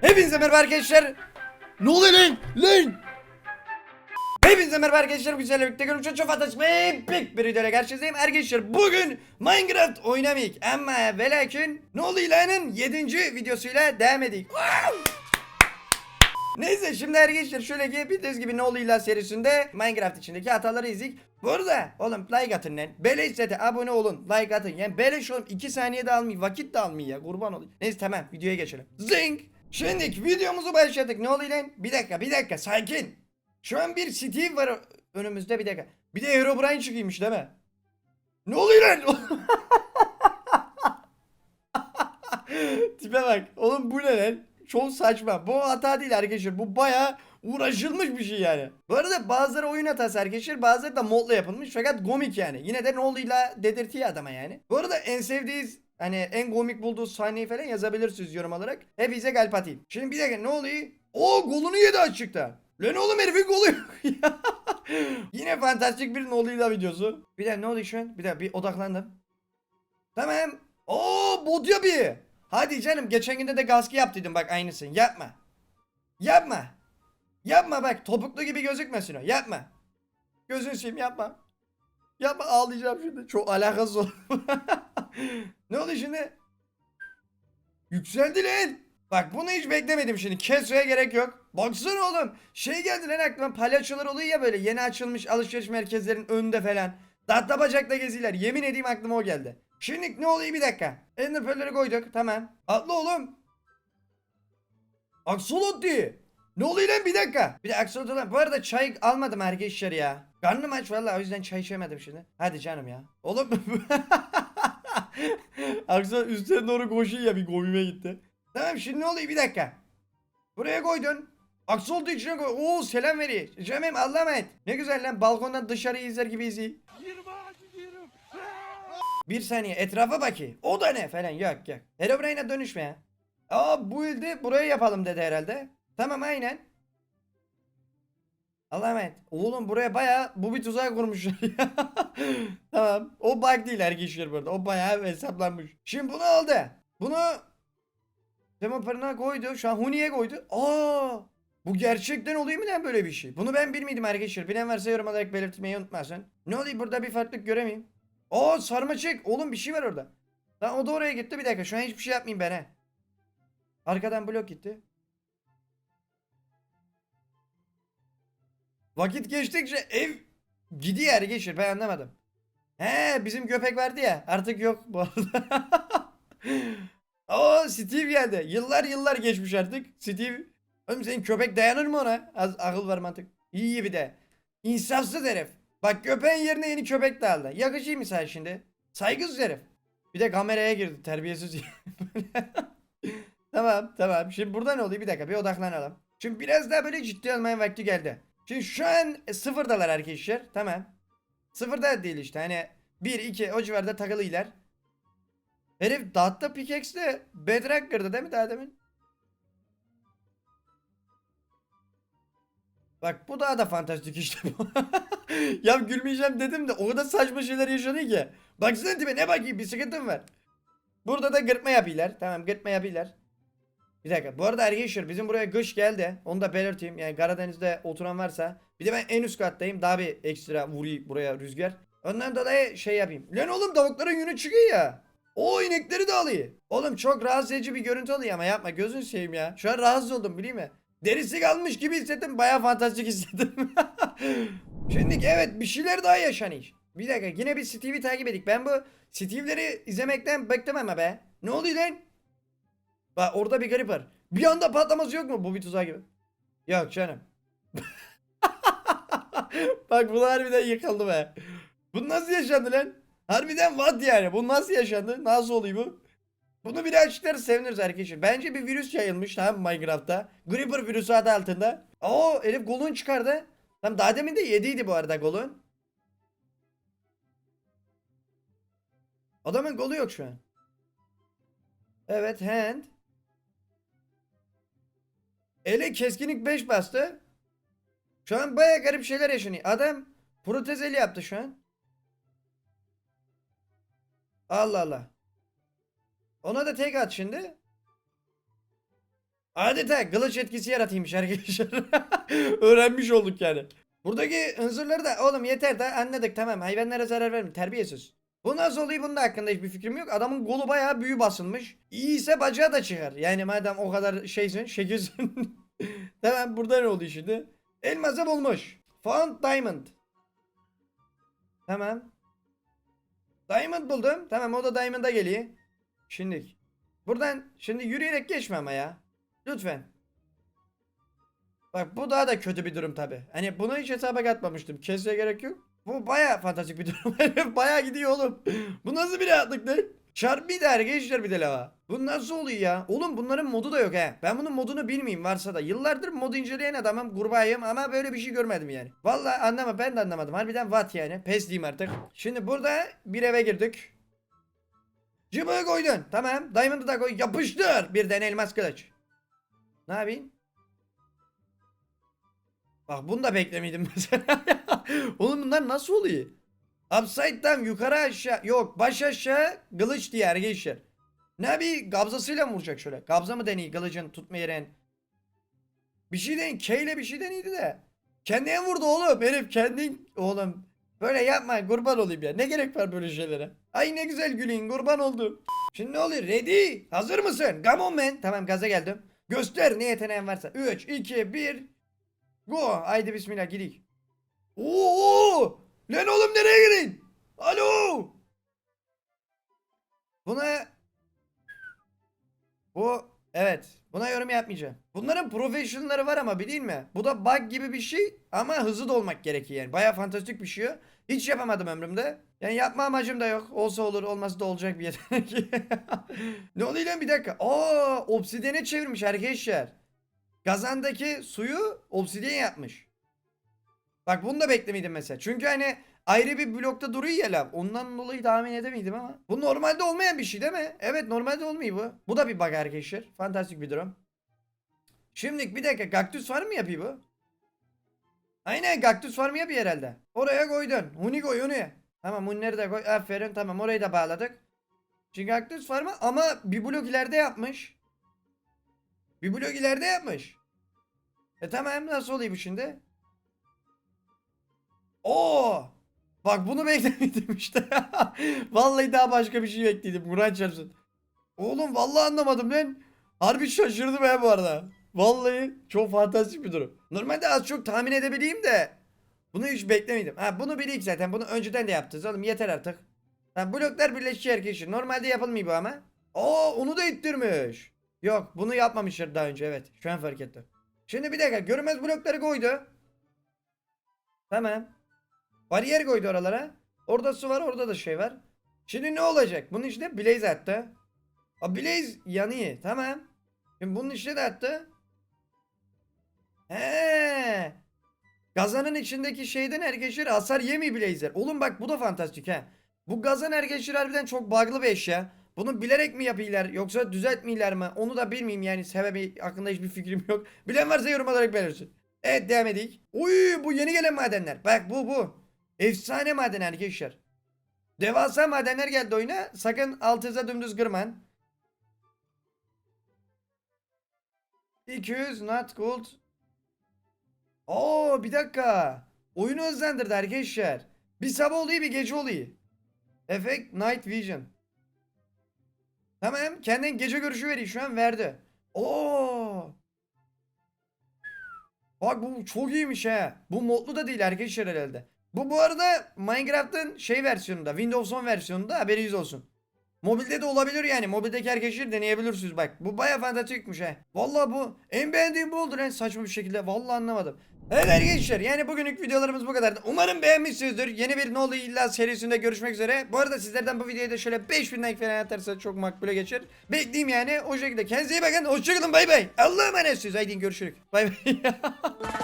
Hepinize merhaba arkadaşlar. Ne oluyor lan? Lan! Hepinize merhaba arkadaşlar. Güzel birlikte görüşürüz. Çok ve epik bir videoyla karşınızdayım. Arkadaşlar bugün Minecraft oynamayık. Ama ve lakin ne oluyor lanın 7. videosuyla devam edik. Neyse şimdi arkadaşlar şöyle ki bildiğiniz gibi ne oluyor serisinde Minecraft içindeki hataları izledik. Bu arada oğlum like atın lan. Beleş zaten abone olun. Like atın. Yani beleş oğlum 2 saniyede almayı vakit de almayı ya kurban olayım. Neyse tamam videoya geçelim. Zing. Şimdi videomuzu başladık. Ne oluyor lan? Bir dakika bir dakika sakin. Şu an bir Steve var önümüzde bir dakika. Bir de Herobrine çıkıyormuş değil mi? Ne oluyor lan? Tipe bak. Oğlum bu ne lan? Çok saçma. Bu hata değil arkadaşlar. Bu baya uğraşılmış bir şey yani. Bu arada bazıları oyun hatası arkadaşlar. Bazıları da modla yapılmış. Fakat komik yani. Yine de ne olduğuyla dedirtiyor adama yani. Bu arada en sevdiğiniz hani en komik bulduğu sahneyi falan yazabilirsiniz yorum olarak. Hepinize kalp atayım. Şimdi bir dakika ne oluyor? O golünü yedi açıkta. Lan oğlum herifin golü yok. Yine fantastik bir Nolly'la videosu. Bir dakika ne oluyor şu an? Bir dakika bir odaklandım. Tamam. Oo bot bir. Hadi canım geçen günde de gaski yaptıydım bak aynısını. Yapma. Yapma. Yapma bak topuklu gibi gözükmesin o. Yapma. Gözün seveyim yapma. Yapma ağlayacağım şimdi. Çok alakasız ol. ne oldu şimdi? Yükseldi lan. Bak bunu hiç beklemedim şimdi. Kesmeye gerek yok. Baksana oğlum. Şey geldi lan aklıma palyaçolar oluyor ya böyle yeni açılmış alışveriş merkezlerinin önünde falan. Tahta bacakla geziler. Yemin edeyim aklıma o geldi. Şimdi ne oluyor bir dakika. Ender pearl'leri koyduk. Tamam. Atla oğlum. Aksolot diye. Ne oluyor lan bir dakika. Bir de aksolot olan. Bu arada çay almadım arkadaşlar ya. Karnım aç vallahi o yüzden çay içemedim şimdi. Hadi canım ya. Oğlum. aksolot üstüne doğru koşuyor ya bir komime gitti. Tamam şimdi ne oluyor bir dakika. Buraya koydun. Aksolot içine koy. Oo selam veriyor. Cemim Allah'a emanet. Ne güzel lan balkondan dışarıyı izler gibi izliyor. Bir saniye etrafa bakayım. O da ne falan yok yok. Herobrine'e dönüşme ya. Aa bu ilde buraya yapalım dedi herhalde. Tamam aynen. Allah'a emanet. Oğlum buraya baya bu bir tuzak kurmuşlar ya. tamam. O bug değil arkadaşlar burada. O baya hesaplanmış. Şimdi bunu aldı. Bunu Demoparına koydu. Şu an Huni'ye koydu. Aa! Bu gerçekten oluyor mu lan böyle bir şey? Bunu ben bilmiyordum arkadaşlar. Bilen varsa yorum olarak belirtmeyi unutmasın. Ne oluyor burada bir farklılık göremeyeyim. Aa sarmaşık. Oğlum bir şey var orada. Lan o da oraya gitti bir dakika. Şu an hiçbir şey yapmayayım ben he. Arkadan blok gitti. Vakit geçtikçe ev gidiyor arkadaşlar ben anlamadım. He bizim köpek vardı ya artık yok bu arada. Oo Steve geldi. Yıllar yıllar geçmiş artık. Steve. Oğlum senin köpek dayanır mı ona? Az akıl var mantık. İyi bir de. İnsafsız herif. Bak köpeğin yerine yeni köpek de aldı. Yakışıyor mu sen şimdi? Saygısız herif. Bir de kameraya girdi terbiyesiz. tamam tamam. Şimdi burada ne oluyor? Bir dakika bir odaklanalım. Şimdi biraz daha böyle ciddi olmaya vakti geldi. Şimdi şu an e, sıfırdalar arkadaşlar. Tamam. Sıfırda değil işte. Hani 1 2 o civarda takılıylar. Herif Dağıtta pickaxe'le bedrock kırdı değil mi daha demin? Bak bu daha da fantastik işte bu. ya gülmeyeceğim dedim de o kadar saçma şeyler yaşanıyor ki. Baksana tipe ne bakayım bir sıkıntım var. Burada da gırtma yapıyorlar. Tamam gırtma yapıyorlar. Bir dakika. Bu arada arkadaşlar bizim buraya kış geldi. Onu da belirteyim. Yani Karadeniz'de oturan varsa. Bir de ben en üst kattayım. Daha bir ekstra vuruyor buraya rüzgar. Ondan dolayı şey yapayım. Lan oğlum tavukların yünü çıkıyor ya. O inekleri de alıyor. Oğlum çok rahatsız edici bir görüntü oluyor ama yapma gözün seveyim ya. Şu an rahatsız oldum bileyim mi? Derisi kalmış gibi hissettim. Baya fantastik hissettim. Şimdi evet bir şeyler daha yaşanıyor. Bir dakika yine bir Steve'i takip edik. Ben bu Steve'leri izlemekten ama be. Ne oluyor lan? Bak orada bir garip var. Bir anda patlaması yok mu bu bir tuzak gibi? Yok canım. Bak bu harbiden yıkıldı be. Bu nasıl yaşandı lan? Harbiden what yani? Bu nasıl yaşandı? Nasıl oluyor bu? Bunu bir açıkları seviniriz arkadaşlar. Bence bir virüs yayılmış mı Minecraft'ta. Gripper virüsü adı altında. Oo Elif golün çıkardı. Tam daha demin de yediydi bu arada golün. Adamın golü yok şu an. Evet hand. Ele keskinlik 5 bastı. Şu an baya garip şeyler yaşanıyor. Adam protez eli yaptı şu an. Allah Allah. Ona da tek at şimdi. Adeta kılıç etkisi yaratayımmış arkadaşlar. Öğrenmiş olduk yani. Buradaki unsurları da oğlum yeter de anladık tamam hayvanlara zarar verme terbiyesiz. Bu nasıl oluyor bunun da hakkında hiçbir fikrim yok. Adamın kolu bayağı büyü basılmış. İyiyse bacağı da çıkar. Yani madem o kadar şeysin şekilsin. tamam burada ne oldu şimdi? Elması bulmuş. Found diamond. Tamam. Diamond buldum. Tamam o da diamond'a geliyor. Şimdi. Buradan şimdi yürüyerek geçme ama ya. Lütfen. Bak bu daha da kötü bir durum tabi. Hani bunu hiç hesaba katmamıştım. Kesmeye gerek yok. Bu baya fantastik bir durum. Baya gidiyor oğlum. Bu nasıl bir rahatlık lan? Çarp bir de arkadaşlar bir de lava. Bu nasıl oluyor ya? Oğlum bunların modu da yok he. Ben bunun modunu bilmeyeyim varsa da. Yıllardır mod inceleyen adamım kurbağayım ama böyle bir şey görmedim yani. Vallahi anlama ben de anlamadım. Harbiden what yani. Pes diyeyim artık. Şimdi burada bir eve girdik. Cıbığı koydun. Tamam. Diamond'ı da koy. Yapıştır. Birden elmas kılıç. Ne yapayım? Bak bunu da beklemiydim mesela. Oğlum bunlar nasıl oluyor? Upside down yukarı aşağı yok baş aşağı kılıç diye arkadaşlar. Ne bir gabzasıyla mı vuracak şöyle? Gabza mı deneyi kılıcın tutma yerin? Bir şey deneyin. K ile bir şey deneydi de. Kendine vurdu oğlum. Herif kendin oğlum. Böyle yapma kurban olayım ya. Ne gerek var böyle şeylere? Ay ne güzel gülün kurban oldum. Şimdi ne oluyor? Ready? Hazır mısın? Come on man. Tamam gaza geldim. Göster ne yeteneğin varsa. 3, 2, 1. Go. Haydi bismillah gidik. Oo! Lan oğlum nereye girin? Alo! Buna bu evet buna yorum yapmayacağım. Bunların professionalları var ama bileyim mi? Bu da bug gibi bir şey ama hızlı da olmak gerekiyor yani. Baya fantastik bir şey. Hiç yapamadım ömrümde. Yani yapma amacım da yok. Olsa olur olmazsa da olacak bir yetenek. ne oluyor lan bir dakika. Aa obsidiyene çevirmiş arkadaşlar. Gazandaki suyu obsidiyen yapmış. Bak bunu da beklemiydim mesela. Çünkü hani ayrı bir blokta duruyor ya lav. Ondan dolayı tahmin edemiydim ama. Bu normalde olmayan bir şey değil mi? Evet normalde olmuyor bu. Bu da bir bug arkadaşlar. Fantastik bir durum. Şimdi bir dakika kaktüs farm mı yapıyor bu? Aynen kaktüs farmı yapıyor herhalde. Oraya koydun. Huni koy huni. Tamam hunileri de koy. Aferin tamam orayı da bağladık. Şimdi kaktüs farmı ama bir blok ileride yapmış. Bir blok ileride yapmış. E tamam nasıl oluyor bu şimdi? Oo! Bak bunu beklemedim işte. vallahi daha başka bir şey bekledim. Kur'an çarpsın. Oğlum vallahi anlamadım lan. Harbi şaşırdım ya bu arada. Vallahi çok fantastik bir durum. Normalde az çok tahmin edebileyim de bunu hiç beklemedim. Ha bunu bileyim zaten. Bunu önceden de yaptınız oğlum yeter artık. Ha bloklar birleşiyor arkadaşlar. Normalde yapılmıyor bu ama. Oo onu da ittirmiş. Yok bunu yapmamışlar daha önce evet. Şu an fark ettim. Şimdi bir dakika görünmez blokları koydu. Tamam. Bariyer koydu oralara. Orada su var orada da şey var. Şimdi ne olacak? Bunun içine Blaze attı. A Blaze yanıyor. Tamam. Şimdi bunun içine de attı. He. Gazanın içindeki şeyden arkadaşlar hasar yemiyor Blazer. Oğlum bak bu da fantastik ha. Bu gazan arkadaşlar harbiden çok bug'lı bir eşya. Bunu bilerek mi yapıyorlar yoksa düzeltmiyorlar mı? Onu da bilmeyeyim yani sebebi hakkında hiçbir fikrim yok. Bilen varsa yorum olarak belirsin. Evet devam edik. Uy bu yeni gelen madenler. Bak bu bu. Efsane maden arkadaşlar. Devasa madenler geldi oyuna. Sakın altınıza dümdüz kırman. 200 not gold. Oo bir dakika. Oyunu hızlandırdı arkadaşlar. Bir sabah oluyor bir gece oluyor. Effect Night Vision. Tamam kendin gece görüşü veriyor şu an verdi. Oo. Bak bu çok iyiymiş ha. Bu modlu da değil arkadaşlar herhalde. Bu bu arada Minecraft'ın şey versiyonunda, Windows 10 versiyonunda haberiniz olsun. Mobilde de olabilir yani. Mobildeki arkadaşlar deneyebilirsiniz bak. Bu baya fantastikmiş ha. Vallahi bu en beğendiğim bu oldu lan saçma bir şekilde. Vallahi anlamadım. Evet arkadaşlar yani bugünlük videolarımız bu kadardı. Umarım beğenmişsinizdir. Yeni bir Ne Oluyor İlla serisinde görüşmek üzere. Bu arada sizlerden bu videoya da şöyle 5000 like falan atarsa çok makbule geçer. Bekleyeyim yani o şekilde. Kendinize iyi bakın. Hoşçakalın bay bay. Allah'a emanetsiniz. Haydi görüşürük. Bay bay.